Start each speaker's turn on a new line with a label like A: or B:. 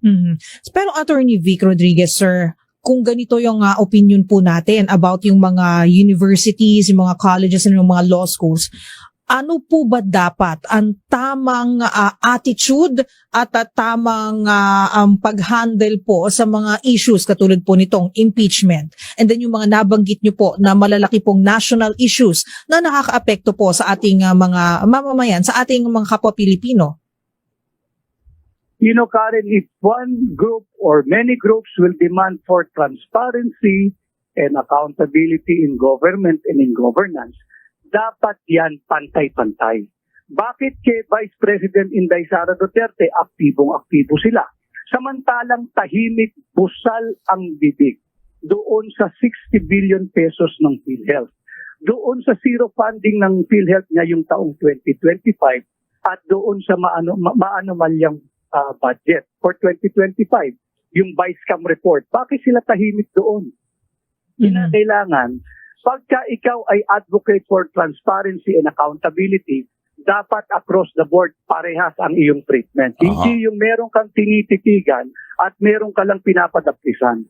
A: Mhm. Pero Attorney Vic Rodriguez, sir, kung ganito yung ah, opinion po natin about yung mga universities, yung mga colleges, and yung mga law schools, ano po ba dapat ang tamang ah, attitude at ah, tamang ah, um, pag-handle po sa mga issues katulad po nitong impeachment? And then yung mga nabanggit nyo po na malalaki pong national issues na nakakaapekto po sa ating ah, mga mamamayan, sa ating mga kapwa Pilipino.
B: You know, Karen, if one group or many groups will demand for transparency and accountability in government and in governance, dapat yan pantay-pantay. Bakit kay Vice President Inday Sara Duterte, aktibong-aktibo sila? Samantalang tahimik, busal ang bibig doon sa 60 billion pesos ng PhilHealth. Doon sa zero funding ng PhilHealth ngayong taong 2025 at doon sa maano, ma- maanomalyang ah, budget for 2025, yung Vicecam report. Bakit sila tahimik doon?
A: Mhm.
B: Kailangan, pagka ikaw ay advocate for transparency and accountability, dapat across the board parehas ang iyong treatment.
C: Aha.
B: Hindi yung meron kang tinititigan at meron ka lang pinapadaptisan.